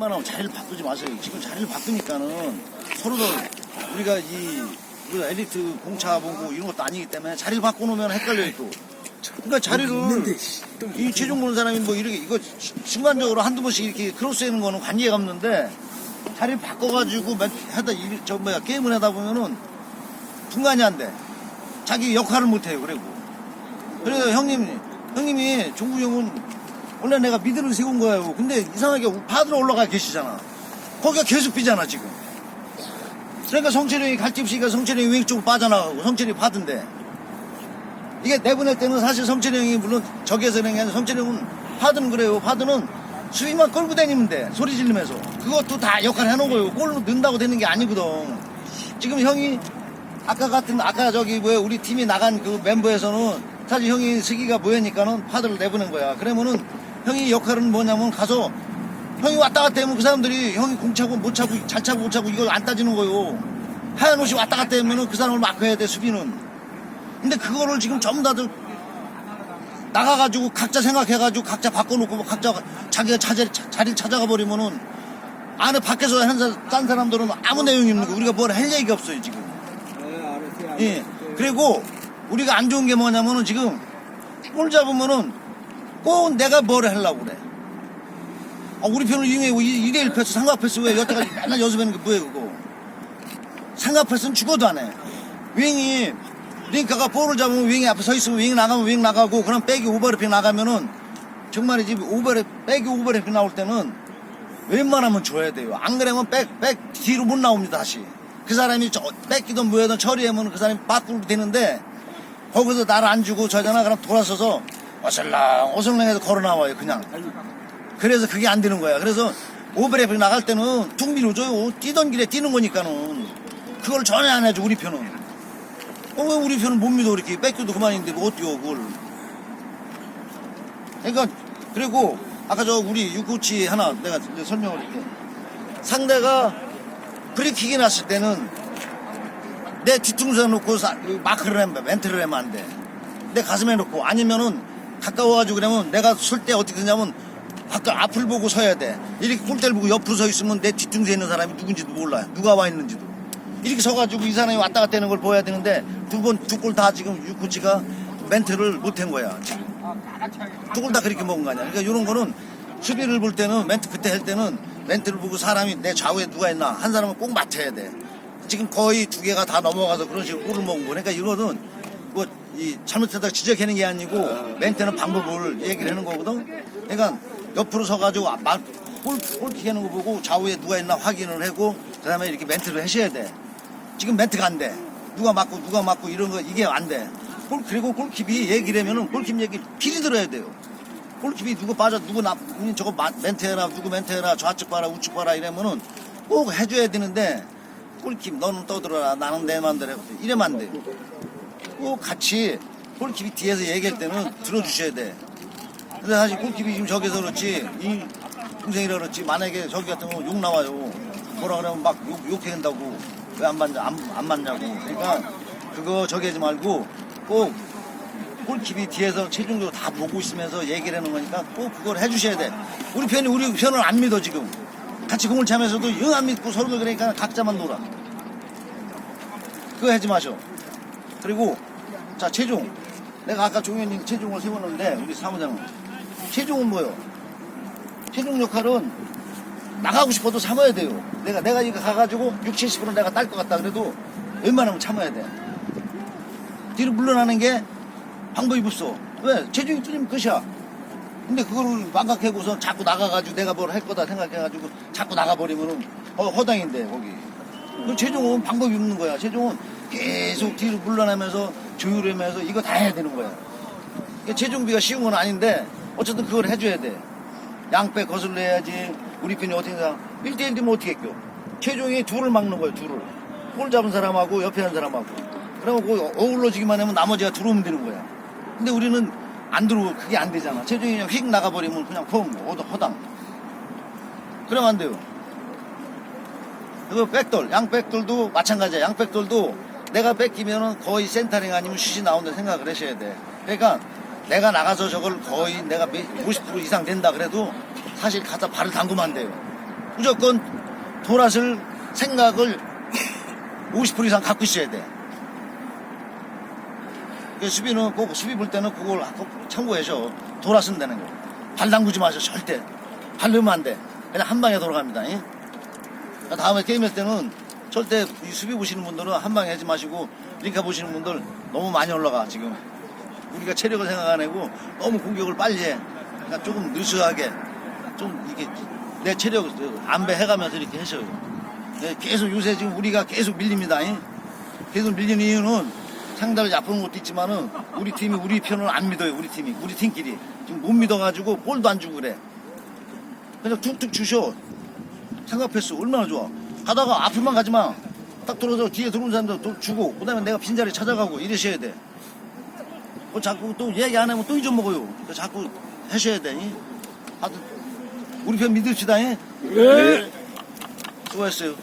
웬만하면 자리를 바꾸지 마세요. 지금 자리를 바꾸니까는 서로들 우리가 이 우리가 엘리트 공차본부 이런 것도 아니기 때문에 자리를 바꿔놓으면 헷갈려요 또. 그러니까 자리를 씨, 또이 체중 보는 사람이 뭐 이렇게 이거 시- 순간적으로 한두 번씩 이렇게 크로스하는 거는 관계가 없는데 자리를 바꿔가지고 몇- 하다 이- 저 뭐야 게임을 하다 보면은 분간이 안 돼. 자기 역할을 못 해요. 그리고 그래서 형님 형님이 종구 형은 원래 내가 미드를 세운 거예요. 근데 이상하게 파드로 올라가 계시잖아. 거기가 계속 비잖아 지금. 그러니까 성철이 갈집 없이니까 성철이 왼쪽으로 빠져나가고 성철이 파드인데 이게 내보낼 때는 사실 성철이 형이 물론 게 아니라 성철이 형은 파드는 그래요. 파드는 수비만 끌고 다니면 돼. 소리 지르면서. 그것도 다 역할 해놓은 거예요. 골로 넣는다고 되는 게 아니거든. 지금 형이 아까 같은 아까 저기 뭐 우리 팀이 나간 그 멤버에서는 사실 형이 스기가 뭐였니까는 파드를 내보낸 거야. 그러면은 형이 역할은 뭐냐면 가서 형이 왔다 갔다 하면 그 사람들이 형이 공 차고 못 차고 잘 차고 못 차고 이걸 안 따지는 거요. 하얀 옷이 왔다 갔다 하면은 그 사람을 마크해야 돼 수비는. 근데 그거를 지금 전부 다들 나가가지고 각자 생각해가지고 각자 바꿔놓고 뭐 각자 자기가 자리, 자리를 찾아가 버리면은 안에 밖에서 하는 사- 딴 사람들은 아무 내용이 없는 거 우리가 뭘 할 얘기가 없어요 지금. 네. 예. 그리고 우리가 안 좋은 게 뭐냐면은 지금 볼 잡으면은 꼭 내가 뭘 하려고 그래. 아, 우리 편을 이용해. 2대1 패스, 삼각 패스 왜 여태까지 맨날 연습하는 게 뭐예요, 그거. 삼각 패스는 죽어도 안 해. 윙이, 링카가 볼을 잡으면 윙이 앞에 서 있으면 윙 나가면 윙 나가고, 그럼 백이 오버래핑 나가면은 정말이지, 오버래, 백이 오버래핑 나올 때는 웬만하면 줘야 돼요. 안 그러면 백, 백 뒤로 못 나옵니다, 다시. 그 사람이 저, 뺏기든 뭐하든 처리하면 그 사람이 바꾸면 되는데, 거기서 나를 안 주고 저잖아. 그럼 돌아서서 어슬렁, 어슬렁해서 걸어 나와요, 그냥. 그래서 그게 안 되는 거야. 그래서 오버래핑 나갈 때는 툭 밀어줘요. 뛰던 길에 뛰는 거니까는. 그걸 전혀 안 해줘, 우리 편은. 어, 왜 우리 편은 못 믿어, 이렇게. 뺏겨도 그만인데 뭐 어때요, 그걸. 그러니까, 그리고 아까 저 우리 육구치 하나 내가 설명을 할게. 상대가 프리킥이 났을 때는 내 뒤통수에 놓고 사- 그 마크를 하면 멘트를 하면 안 돼. 내 가슴에 놓고 아니면은 가까워가지고 그러면 내가 설 때 어떻게 하냐면 아까 앞을 보고 서야 돼. 이렇게 꼴대를 보고 옆으로 서 있으면 내 뒤통수에 있는 사람이 누군지도 몰라요. 누가 와 있는지도. 이렇게 서가지고 이 사람이 왔다 갔다 하는 걸 보여야 되는데 두 번, 두 골 다 지금 유코치가 멘트를 못한 거야. 두 골 다 그렇게 먹은 거 아니야. 그러니까 이런 거는 수비를 볼 때는 멘트 그때 할 때는 멘트를 보고 사람이 내 좌우에 누가 있나 한 사람은 꼭 맞춰야 돼. 지금 거의 두 개가 다 넘어가서 그런 식으로 골을 먹은 거. 그러니까 이거는 뭐 이 잘못했다 지적하는 게 아니고 멘트는 방법을 얘기를 하는 거거든. 그러니까 옆으로 서가지고 아, 막 골, 골킥 하는 거 보고 좌우에 누가 있나 확인을 하고 그다음에 이렇게 멘트를 하셔야 돼. 지금 멘트가 안 돼. 누가 맞고 누가 맞고 이런 거 이게 안 돼. 골 그리고 골킵이 얘기를 하면은 골킵 얘기 필히 들어야 돼요. 골킵이 누구 빠져 누구 나 저거 마- 멘트 해라 누구 멘트 해라 좌측 봐라 우측 봐라 이러면은 꼭 해줘야 되는데 골킵 너는 떠들어라 나는 내 맘대로 해. 이러면 안 돼. 꼭 같이 골킵이 뒤에서 얘기할 때는 들어주셔야 돼. 근데 사실 골킵이 지금 저기서 그렇지 이 동생이라 그렇지 만약에 저기 같은 거욕 나와요. 뭐라 그러면 막 욕, 욕해야 된다고 왜 안 맞냐 안, 안 맞냐고. 그러니까 그거 저기 하지 말고 꼭 골킵이 뒤에서 최종적으로 다 보고 있으면서 얘기를 하는 거니까 꼭 그걸 해주셔야 돼. 우리 편이 우리 편을 안 믿어 지금. 같이 공을 차면서도 영 안 믿고 서로 그러니까 각자만 놀아. 그거 하지 마셔. 그리고 자 최종. 내가 아까 종현님 최종을 세웠는데 우리 사무장은 최종은 뭐요? 최종 역할은 나가고 싶어도 참아야 돼요. 내가 내가 이거 가가지고 6, 70% 내가 딸 것 같다 그래도 웬만하면 참아야 돼. 뒤로 물러나는 게 방법이 없어. 왜? 체중이 뚫리면 끝이야. 근데 그거를 망각하고서 자꾸 나가가지고 내가 뭘 할 거다 생각해가지고 자꾸 나가버리면은 허, 허당인데, 거기. 그 체중은 방법이 없는 거야. 체중은 계속 뒤로 물러나면서 조율하면서 이거 다 해야 되는 거야. 그러니까 체중비가 쉬운 건 아닌데 어쨌든 그걸 해줘야 돼. 양빼 거슬러 해야지. 우리 편이 어떻게 생각? 1대1 되면 어떻게 했겨? 체중이 둘을 막는 거야, 둘을. 볼 잡은 사람하고 옆에 한 사람하고. 그러면 그 어우러지기만 하면 나머지가 들어오면 되는 거야. 근데 우리는 안 들어오고 그게 안 되잖아. 체중이 그냥 휙 나가버리면 그냥 펑, 허당. 그러면 안 돼요. 그 백돌, 양백돌도 마찬가지야. 양백돌도 내가 뺏기면은 거의 센터링 아니면 슛이 나온다 생각을 하셔야 돼. 그러니까 내가 나가서 저걸 거의 내가 50% 이상 된다 그래도 사실 가다 발을 담그면 안 돼요. 무조건 돌아설 생각을 50% 이상 갖고 있어야 돼. 그 수비는 꼭 수비 볼 때는 그걸 꼭 참고해서 돌아서면 되는 거. 발 담그지 마세요 절대. 발르면 안 돼. 그냥 한 방에 돌아갑니다. 다음에 게임할 때는 절대 이 수비 보시는 분들은 한 방에 하지 마시고 링카 보시는 분들 너무 많이 올라가 지금. 우리가 체력을 생각 안 하고 너무 공격을 빨리 해. 그러니까 조금 느슨하게 좀 이게 내 체력 안배 해가면서 이렇게 하셔요. 네, 계속 요새 지금 우리가 계속 밀립니다. 잉? 계속 밀리는 이유는 상당히 아픈 것도 있지만은 우리 팀이 우리 편을 안 믿어요. 우리 팀이 우리 팀끼리 지금 못 믿어가지고 볼도 안 주고 그래. 그냥 툭툭 주셔. 패스 얼마나 좋아. 가다가 앞에만 가지 마. 딱 들어서 뒤에 들어온 사람들 또 주고 그 다음에 내가 빈자리 찾아가고 이러셔야 돼. 그 자꾸 또 얘기 안 하면 또 잊어먹어요. 그 자꾸 하셔야 돼. 잉? 하여튼 우리 편 믿읍시다. 잉? 네. 수고했어요.